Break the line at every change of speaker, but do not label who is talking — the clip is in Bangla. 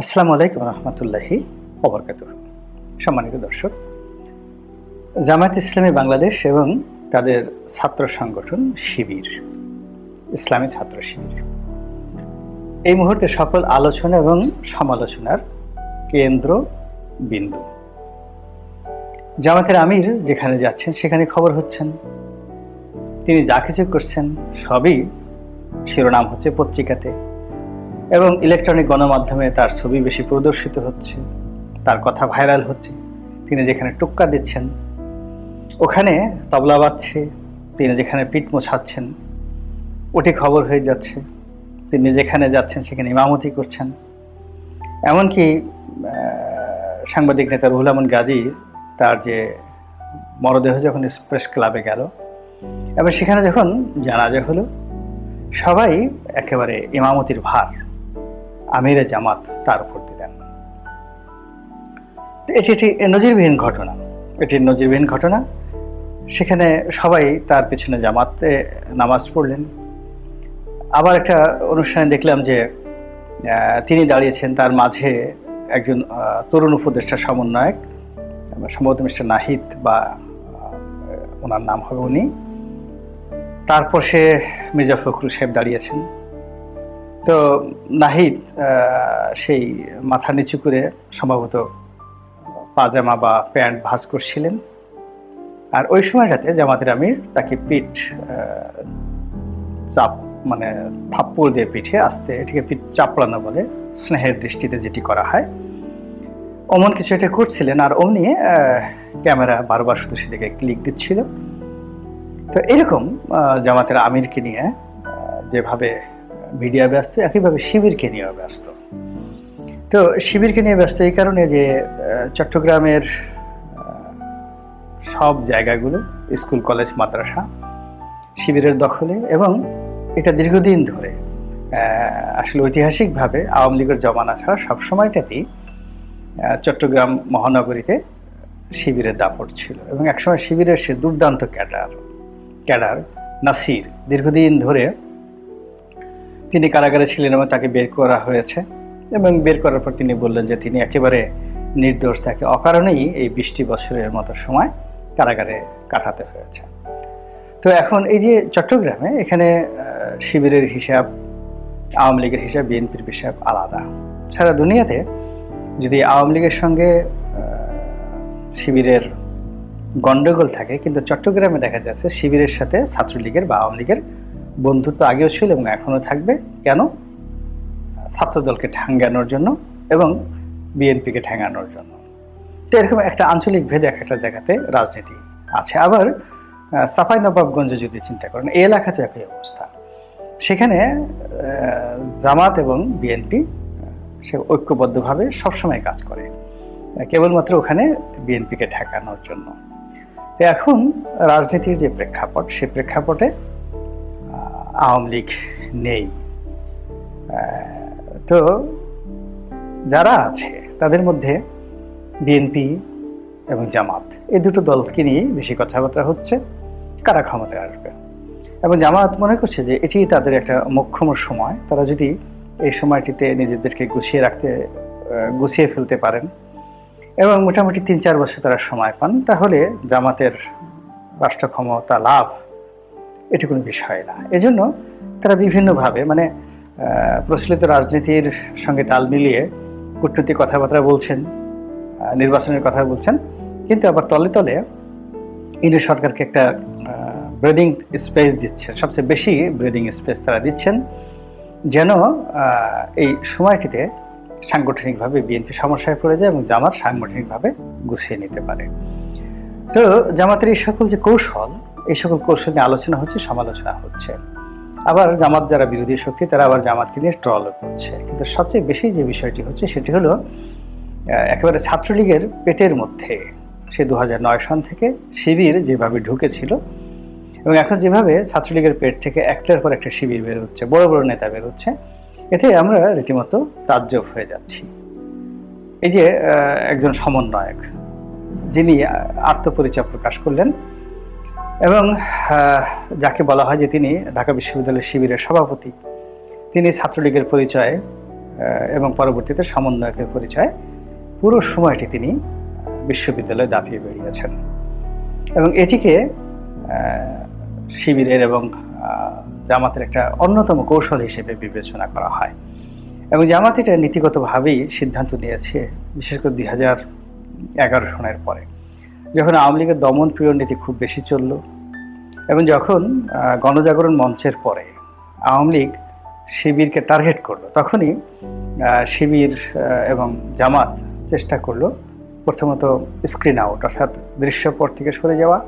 আসসালামু আলাইকুম রহমতুল্লাহি অবরকাত সম্মানিত দর্শক, জামায়াত ইসলামী বাংলাদেশ এবং তাদের ছাত্র সংগঠন শিবির, ইসলামী ছাত্র শিবির। এই মুহূর্তে সকল আলোচনা এবং সমালোচনার কেন্দ্র বিন্দু জামাতের আমির যেখানে যাচ্ছেন সেখানে খবর হচ্ছেন। তিনি যা কিছু করছেন সবই শিরোনাম হচ্ছে পত্রিকাতে। এবং ইলেকট্রনিক গণমাধ্যমে তার ছবি বেশি প্রদর্শিত হচ্ছে। তার কথা ভাইরাল হচ্ছে। তিনি যেখানে টুক্কা দিচ্ছেন, ওখানে তবলা বাজছে। তিনি যেখানে পিঠ মোছাচ্ছেন, ওটি খবর হয়ে যাচ্ছে। তিনি যেখানে যাচ্ছেন, সেখানে ইমামতি করছেন। এমনকি সাংবাদিক নেতা রুহুল আমিন গাজী তার যে মরদেহ যখন প্রেস ক্লাবে গেল এবং সেখানে যখন জানাজা হলো, সবাই একেবারে ইমামতির ভার। আমিরে জামাত তার উপর দিলেন। এটি একটি নজিরবিহীন ঘটনা। এটি নজিরবিহীন ঘটনা। সেখানে সবাই তার পিছনে জামাতে নামাজ পড়লেন। আবার একটা অনুষ্ঠানে দেখলাম যে তিনি দাঁড়িয়েছেন তার মাঝে একজন তরুণ উপদেষ্টা সমন্বয়ক, সম্ভবত মিস্টার নাহিদ বা ওনার নাম হবে উনি। তারপর সে মির্জা ফখরুল সাহেব দাঁড়িয়েছেন। তো নাহিদ সেই মাথা নিচু করে সম্ভবত পাজামা বা প্যান্ট ভাঁজ করছিলেন। আর ওই সময়টাতে জামাতের আমির তাকে পিঠ চাপ মানে থাপ্পড় দিয়ে পিঠে আসতে, এটিকে পিঠ চাপড়ানো বলে স্নেহের দৃষ্টিতে যেটি করা হয়। অমন কিছু এটা করছিলেন আর অমনি ক্যামেরা বারবার শুধু সেদিকে ক্লিক দিচ্ছিল। তো এরকম জামাতের আমিরকে নিয়ে যেভাবে মিডিয়া ব্যস্ত একইভাবে শিবিরকে নিয়েও ব্যস্ত। তো শিবিরকে নিয়ে ব্যস্ত এই কারণে যে চট্টগ্রামের সব জায়গাগুলো স্কুল কলেজ মাদ্রাসা শিবিরের দখলে এবং এটা দীর্ঘদিন ধরে আসলে ঐতিহাসিকভাবে আওয়ামী লীগের জমানা ছাড়া সবসময়টাতেই আহ, চট্টগ্রাম মহানগরীতে শিবিরের দাপট ছিল এবং একসময় শিবিরের সে দুর্দান্ত ক্যাডার ক্যাডার নাসির দীর্ঘদিন ধরে তিনি কারাগারে ছিলেন এবং তাকে বের করা হয়েছে এবং বের করার পর তিনি বললেন যে তিনি একেবারে নির্দোষ, তাকে অকারণেই এই বিশটি বছরের মতো সময় কারাগারে কাটাতে হয়েছে। তো এখন এই যে চট্টগ্রামে এখানে শিবিরের হিসাব, আওয়ামী লীগের হিসাব, বিএনপির হিসাব আলাদা। সারা দুনিয়াতে যদি আওয়ামী লীগের সঙ্গে শিবিরের গন্ডগোল থাকে, কিন্তু চট্টগ্রামে দেখা যাচ্ছে শিবিরের সাথে ছাত্রলীগের বা আওয়ামী লীগের বন্ধুত্ব আগেও ছিল এবং এখনও থাকবে। কেন? ছাত্রদলকে ঠ্যাঙ্গানোর জন্য এবং বিএনপিকে ঠ্যাঙ্গানোর জন্য। তো এরকম একটা আঞ্চলিক ভেদে এক একটা জায়গাতে রাজনীতি আছে। আবার চাঁপাই নবাবগঞ্জে যদি চিন্তা করেন, এই এলাকাতে একই অবস্থা। সেখানে জামাত এবং বিএনপি সে ঐক্যবদ্ধভাবে সবসময় কাজ করে। কেবলমাত্র ওখানে বিএনপিকে ঠেকানোর জন্য। এখন রাজনীতির যে প্রেক্ষাপট, সে প্রেক্ষাপটে আওয়ামী লীগ নেই। তো যারা আছে, তাদের মধ্যে বিএনপি এবং জামাত, এই দুটো দলকে নিয়ে বেশি কথাবার্তা হচ্ছে, কারা ক্ষমতায় আসবে? এবং জামাত মনে করছে যে এটি তাদের একটা মোক্ষম সময়। তারা যদি এই সময়টিতে নিজেদেরকে গুছিয়ে রাখতে গুছিয়ে ফেলতে পারেন এবং মোটামুটি তিন চার বছর তারা সময় পান, তাহলে জামাতের রাষ্ট্র ক্ষমতা লাভ এটি কোনো বিষয় না। এজন্য তারা বিভিন্নভাবে মানে প্রচলিত রাজনীতির সঙ্গে তাল মিলিয়ে কূটনৈতিক কথাবার্তা বলছেন নির্বাচনের কথা বলছেন, কিন্তু আবার তলে তলে ইন্ডিয়া সরকারকে একটা ব্রিদিং স্পেস দিচ্ছেন সবচেয়ে বেশি ব্রিদিং স্পেস তারা দিচ্ছেন, যেন এই সময়টিতে সাংগঠনিকভাবে বিএনপি সমস্যায় পড়ে যায় এবং জামাত সাংগঠনিকভাবে গুছিয়ে নিতে পারে। তো জামাতের এই সকল যে কৌশল এই সকল কৌশল নিয়ে আলোচনা হচ্ছে, সমালোচনা হচ্ছে। আবার জামাত যারা বিরোধী শক্তি, তারা আবার জামাতকে নিয়ে ট্রলও করছে। কিন্তু সবচেয়ে বেশি যে বিষয়টি হচ্ছে, সেটি হলো একেবারে ছাত্রলীগের পেটের মধ্যে সে দু সন থেকে শিবির যেভাবে ঢুকেছিল এবং এখন যেভাবে ছাত্রলীগের পেট থেকে একটার পর একটা শিবির বের হচ্ছে, বড় বড় নেতা বের হচ্ছে, এতে আমরা রীতিমতো তাজ্জব হয়ে যাচ্ছি। এই যে একজন সমন্বয়ক, যিনি আত্মপরিচয় প্রকাশ করলেন এবং যাকে বলা হয় যে তিনি ঢাকা বিশ্ববিদ্যালয়ের শিবিরের সভাপতি। তিনি ছাত্রলীগের পরিচয়ে এবং পরবর্তীতে সমন্বয়কের পরিচয় পুরো সময়টি তিনি বিশ্ববিদ্যালয়ে দাপিয়ে বেরিয়েছেন এবং এটিকে শিবিরের এবং জামাতের একটা অন্যতম কৌশল হিসেবে বিবেচনা করা হয়। এবং জামাত এটা নীতিগতভাবেই সিদ্ধান্ত নিয়েছে, বিশেষ করে দুই হাজার এগারো সনের পরে। যখন আওয়ামী লীগের দমন পীড়ন নীতি খুব বেশি চলল এবং যখন গণজাগরণ মঞ্চের পরে আওয়ামী লীগ শিবিরকে টার্গেট করল, তখনই শিবির এবং জামাত চেষ্টা করল প্রথমত স্ক্রিন আউট অর্থাৎ দৃশ্যপট থেকে সরে যাওয়া।